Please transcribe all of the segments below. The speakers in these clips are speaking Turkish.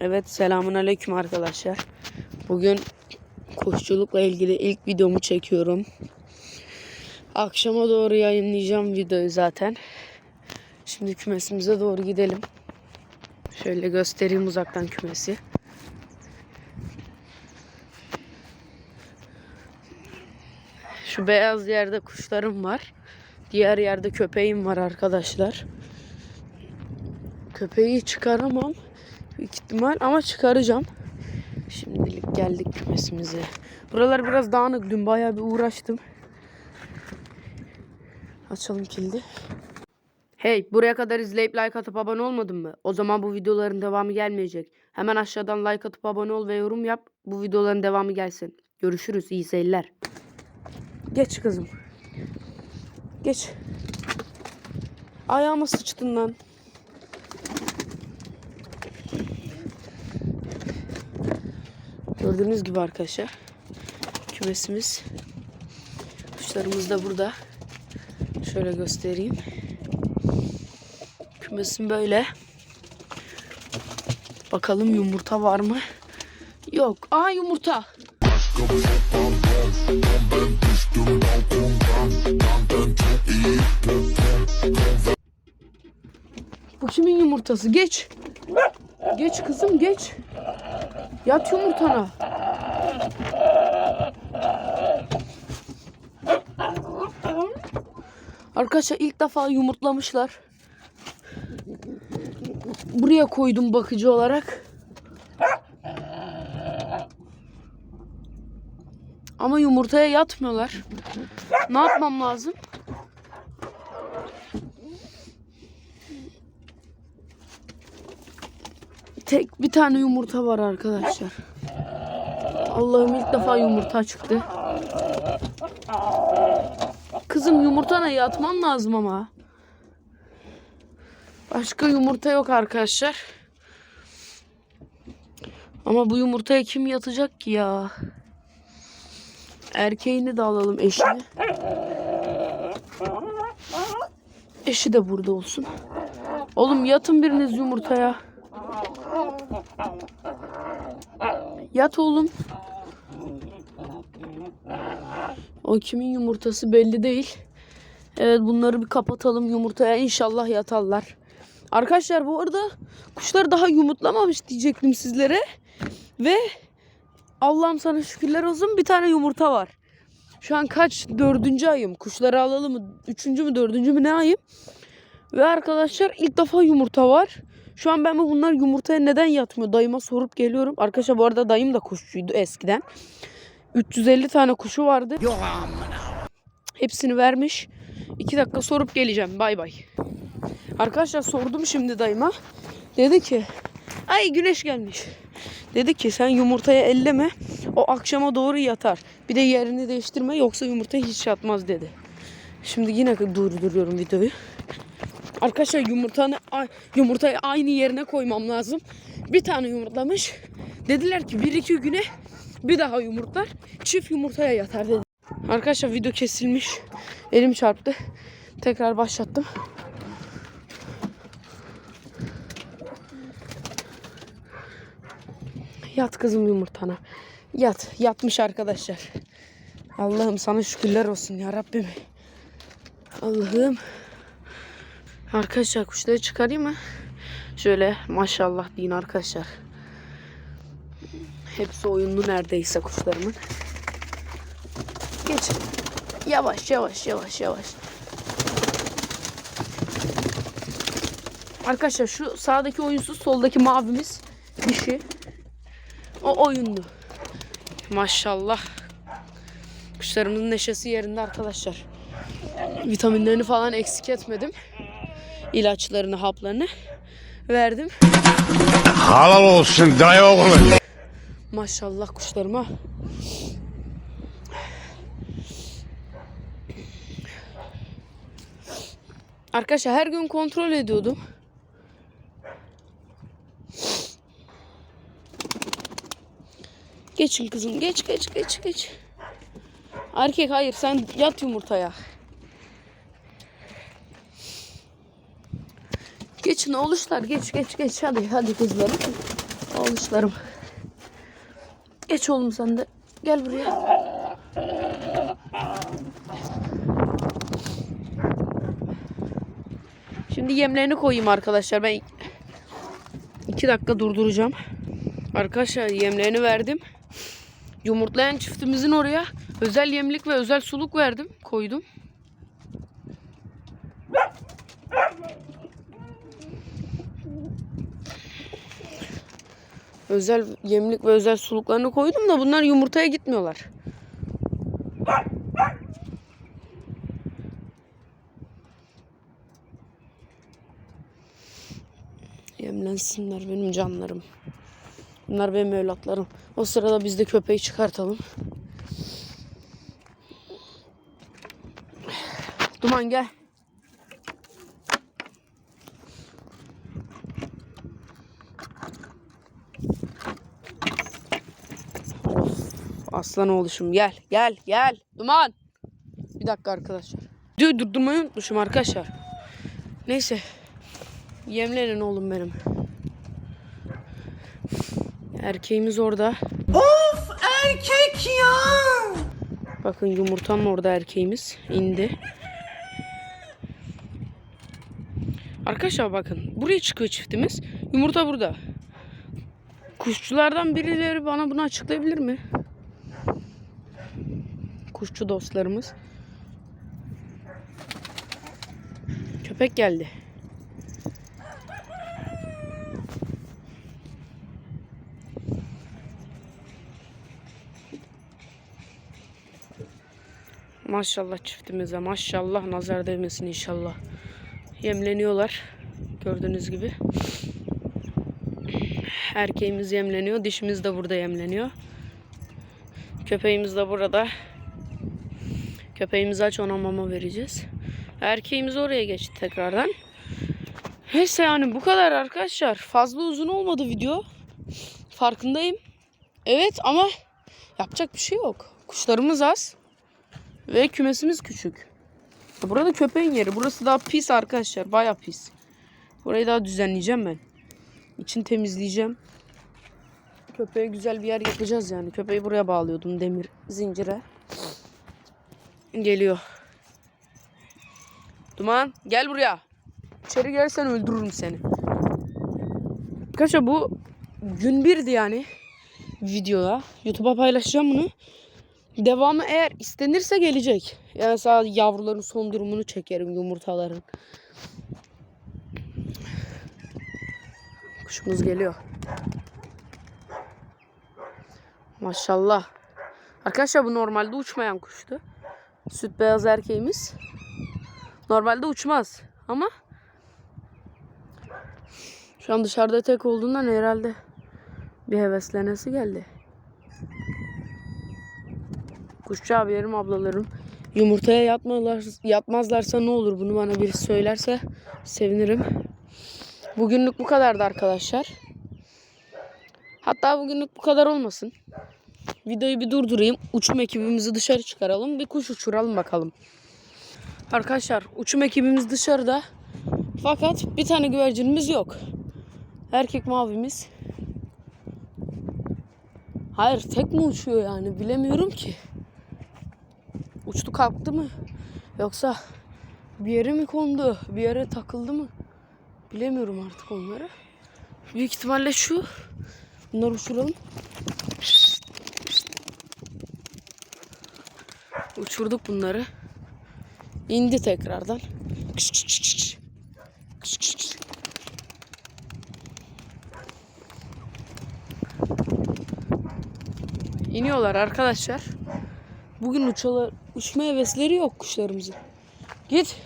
Evet selamun aleyküm arkadaşlar. Bugün kuşçulukla ilgili ilk videomu çekiyorum. Akşama doğru yayınlayacağım videoyu zaten. Şimdi kümesimize doğru gidelim. Şöyle göstereyim uzaktan kümesi. Şu beyaz yerde kuşlarım var. Diğer yerde köpeğim var arkadaşlar. Köpeği çıkaramam. Büyük ihtimal ama çıkaracağım. Şimdilik geldik kümesimize. Buralar biraz dağınık. Dün bayağı bir uğraştım. Açalım kilidi. Hey buraya kadar izleyip like atıp abone olmadın mı? O zaman bu videoların devamı gelmeyecek. Hemen aşağıdan like atıp abone ol ve yorum yap. Bu videoların devamı gelsin. Görüşürüz. İyi seyirler. Geç kızım. Geç. Ayağıma sıçtın lan. Gördüğünüz gibi arkadaşlar. Kümesimiz. Kuşlarımız da burada. Şöyle göstereyim. Kümesim böyle. Bakalım yumurta var mı? Yok. Aa yumurta. Bu kimin yumurtası? Geç. Geç kızım geç. Yat yumurtana. Arkadaşlar ilk defa yumurtlamışlar. Buraya koydum bakıcı olarak. Ama yumurtaya yatmıyorlar. Ne yapmam lazım? Tek bir tane yumurta var arkadaşlar. Allah'ım ilk defa yumurta çıktı. Kızım yumurtana yatman lazım ama. Başka yumurta yok arkadaşlar. Ama bu yumurtaya kim yatacak ki ya? Erkeğini de alalım eşini. Eşi de burada olsun. Oğlum yatın biriniz yumurtaya. Yat oğlum. O kimin yumurtası belli değil. Evet bunları bir kapatalım yumurtaya inşallah yatarlar. Arkadaşlar bu arada kuşlar daha yumurtlamamış diyecektim sizlere. Ve Allah'ım sana şükürler olsun bir tane yumurta var. Şu an kaç? Dördüncü ayım. Kuşları alalım mı? Üçüncü mü dördüncü mü ne ayım? Ve arkadaşlar ilk defa yumurta var. Şu an ben bu bunlar yumurtaya neden yatmıyor? Dayıma sorup geliyorum. Arkadaşlar bu arada dayım da kuşçuydu eskiden. 350 tane kuşu vardı. Hepsini vermiş. 2 dakika sorup geleceğim. Bay bay. Arkadaşlar sordum şimdi dayıma. Dedi ki ay güneş gelmiş. Dedi ki sen yumurtaya elleme. O akşama doğru yatar. Bir de yerini değiştirme yoksa yumurta hiç yatmaz dedi. Şimdi yine durduruyorum videoyu. Arkadaşlar yumurtanı yumurtayı aynı yerine koymam lazım. Bir tane yumurtlamış. Dediler ki bir iki güne bir daha yumurtlar. Çift yumurtaya yatar dedi. Arkadaşlar video kesilmiş. Elim çarptı. Tekrar başlattım. Yat kızım yumurtana. Yat. Yatmış arkadaşlar. Allah'ım sana şükürler olsun ya Rabbim. Allah'ım. Arkadaşlar kuşları çıkarayım mı? Şöyle maşallah deyin arkadaşlar. Hepsi oyunlu neredeyse kuşlarımın. Geç. Yavaş yavaş yavaş yavaş. Arkadaşlar şu sağdaki oyunsuz soldaki mavimiz dişi. O oyunlu. Maşallah. Kuşlarımızın neşesi yerinde arkadaşlar. Vitaminlerini falan eksik etmedim. İlaçlarını, haplarını verdim. Halal olsun dayı oğlu. Maşallah kuşlarıma. Arkadaşlar her gün kontrol ediyordum. Geçin kızım geç geç geç geç. Erkek hayır sen yat yumurtaya. Geçin oluşlar geç geç geç hadi hadi kızlarım. Oğluşlarım. Geç oğlum sen de. Gel buraya. Şimdi yemlerini koyayım arkadaşlar. Ben iki dakika durduracağım. Arkadaşlar yemlerini verdim. Yumurtlayan çiftimizin oraya özel yemlik ve özel suluk verdim. Koydum. Özel yemlik ve özel suluklarını koydum da bunlar yumurtaya gitmiyorlar. Yemlensinler benim canlarım. Bunlar benim evlatlarım. O sırada biz de köpeği çıkartalım. Duman gel. Aslan oğluşum gel gel gel. Duman. Bir dakika arkadaşlar. Dur durdurmayı unutmuşum arkadaşlar. Neyse. Yemlenin oğlum benim. Erkeğimiz orada. Of erkek ya. Bakın yumurtam orada erkeğimiz indi. Arkadaşlar bakın buraya çıkıyor çiftimiz. Yumurta burada. Kuşçulardan birileri bana bunu açıklayabilir mi? Kuşçu dostlarımız. Köpek geldi. Maşallah çiftimize maşallah nazar değmesin inşallah. Yemleniyorlar. Gördüğünüz gibi. Erkeğimiz yemleniyor. Dişimiz de burada yemleniyor. Köpeğimiz de burada. Köpeğimizi aç ona mama vereceğiz. Erkeğimiz oraya geçti tekrardan. Neyse yani bu kadar arkadaşlar. Fazla uzun olmadı video. Farkındayım. Evet ama yapacak bir şey yok. Kuşlarımız az. Ve kümesimiz küçük. Burada köpeğin yeri. Burası daha pis arkadaşlar. Baya pis. Burayı daha düzenleyeceğim ben. İçini temizleyeceğim. Köpeğe güzel bir yer yapacağız yani. Köpeği buraya bağlıyordum demir zincire. Geliyor. Duman gel buraya. İçeri gelirsen öldürürüm seni. Arkadaşlar bu gün birdi yani videoda. YouTube'a paylaşacağım bunu. Devamı eğer istenirse gelecek. Yani sadece yavruların son durumunu çekerim yumurtaların. Kuşumuz geliyor. Maşallah. Arkadaşlar bu normalde uçmayan kuştu. Süt beyaz erkeğimiz. Normalde uçmaz ama şu an dışarıda tek olduğundan herhalde bir heveslenesi geldi. Kuşçu abilerim, ablalarım yumurtaya yatmalar, yatmazlarsa ne olur bunu bana biri söylerse sevinirim. Bugünlük bu kadardı arkadaşlar. Hatta bugünlük bu kadar olmasın. Videoyu bir durdurayım. Uçum ekibimizi dışarı çıkaralım. Bir kuş uçuralım bakalım. Arkadaşlar uçum ekibimiz dışarıda. Fakat bir tane güvercinimiz yok. Erkek mavimiz. Hayır tek mi uçuyor yani bilemiyorum ki. Uçtu kalktı mı? Yoksa bir yere mi kondu? Bir yere takıldı mı? Bilemiyorum artık onları. Büyük ihtimalle şu. Bunları uçuralım. Uçurduk bunları. İndi tekrardan. Kış kış kış kış. Kış kış. İniyorlar arkadaşlar. Bugün uçalar, uçma hevesleri yok kuşlarımızın. Git.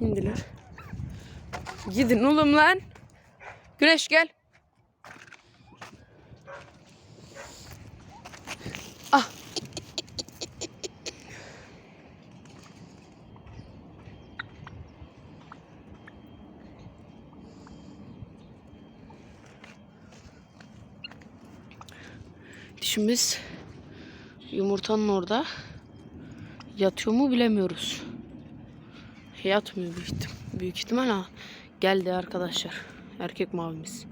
İndiler. Gidin oğlum lan. Güneş gel. Ah. Dişimiz yumurtanın orada. Yatıyor mu bilemiyoruz. Yatmıyor büyük, ihtim- büyük ihtimal ha. Geldi arkadaşlar. Erkek mavimiz.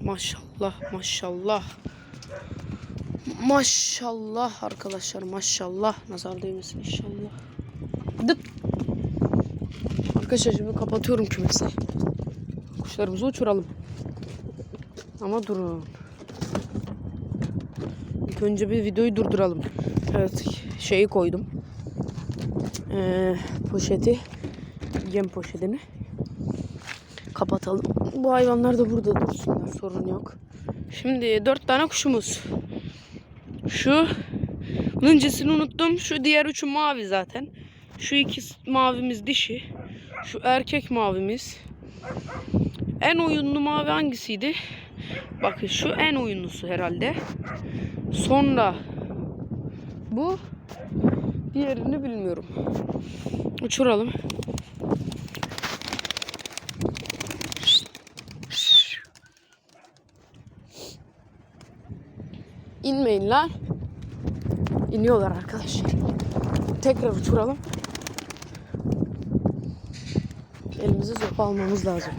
Maşallah maşallah. Maşallah arkadaşlar maşallah. Nazar değmesin inşallah. Dıt. Arkadaşlar şimdi kapatıyorum kümesi. Kuşlarımızı uçuralım. Ama durun. İlk önce bir videoyu durduralım. Evet şeyi koydum. Ee, poşeti. Yem poşetini. Kapatalım. Bu hayvanlar da burada dursunlar. Sorun yok. Şimdi dört tane kuşumuz. Şu bunun unuttum. Şu diğer üçü mavi zaten. Şu iki mavimiz dişi. Şu erkek mavimiz. En oyunlu mavi hangisiydi? Bakın şu en oyunlusu herhalde. Sonra bu diğerini bilmiyorum. Uçuralım. İnmeyin lan. İniyorlar arkadaşlar. Tekrar uçuralım. Elimize zopa almamız lazım.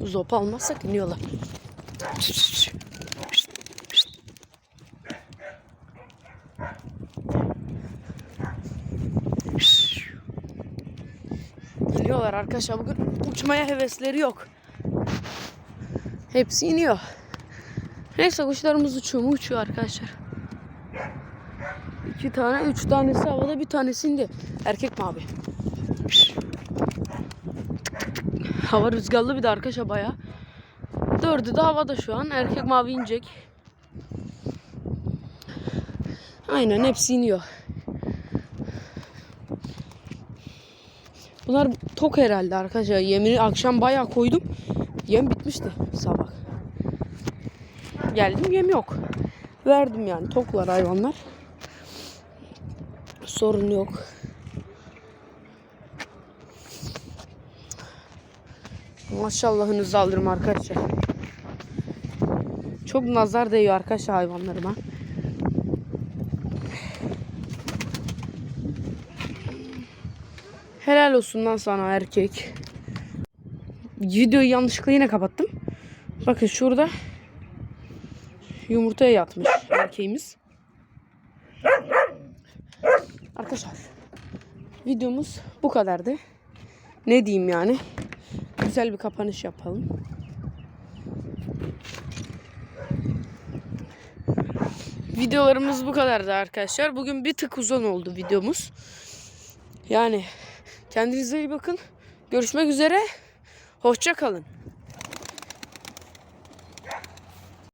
Zopa almazsak iniyorlar. İniyorlar arkadaşlar. Bugün uçmaya hevesleri yok. Hepsi iniyor. Neyse kuşlarımız uçuyor mu? Uçuyor arkadaşlar. İki tane, üç tanesi havada, bir tanesi indi. Erkek mavi. Hava rüzgarlı bir de arkadaşlar baya. Dördü de havada şu an. Erkek mavi inecek. Aynen hepsi iniyor. Bunlar tok herhalde arkadaşlar. Yemini akşam bayağı koydum. Yem bitmişti sabah. Geldim yem yok. Verdim yani toklar hayvanlar. Sorun yok. Maşallahınızı alırım arkadaşlar. Çok nazar değiyor arkadaşlar hayvanlarıma. Helal olsun lan sana erkek. Videoyu yanlışlıkla yine kapattım. Bakın şurada yumurtaya yatmış erkeğimiz. Arkadaşlar videomuz bu kadardı. Ne diyeyim yani? Güzel bir kapanış yapalım. Videolarımız bu kadardı arkadaşlar. Bugün bir tık uzun oldu videomuz. Yani kendinize iyi bakın. Görüşmek üzere. Hoşça kalın.